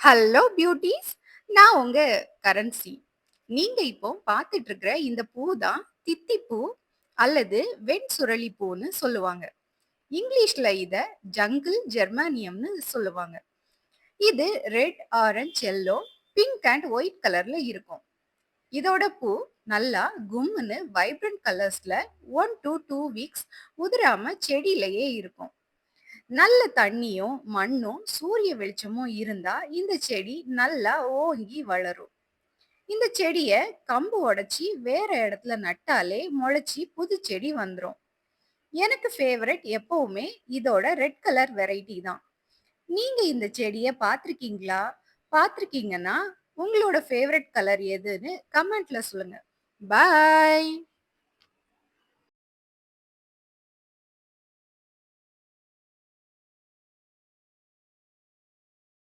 Hello beauties நான் உங்க currency. நீங்க இப்போ பார்த்துட்டு இருக்கிற இந்த பூ தான் தித்திப்பூ அல்லது வெண் சுரளி பூன்னு சொல்லுவாங்க. இங்கிலீஷ்ல இத ஜங்கிள் ஜெர்மானியம்னு சொல்லுவாங்க. இது red orange yellow pink and white கலர்ல இருக்கும். இதோட பூ நல்லா கும்முன்னு வைப்ரண்ட் கலர்ஸ்ல ஒன் டு டூ வீக்ஸ் உதிராம செடியிலேயே இருக்கும். நல்ல தண்ணியும் மண்ணும் சூரிய வெளிச்சமும் இருந்தா இந்த செடி நல்லா ஓங்கி வளரும். இந்த செடிய கம்பு உடைச்சி வேற இடத்துல நட்டாலே முளைச்சி புது செடி வந்துடும் எனக்கு ஃபேவரட் எப்பவுமே இதோட ரெட் கலர் வெரைட்டி தான். நீங்க இந்த செடியை பார்த்துருக்கீங்களா பார்த்துருக்கீங்கன்னா உங்களோட ஃபேவரட் கலர் எதுன்னு கமெண்ட்ல சொல்லுங்க. பாய்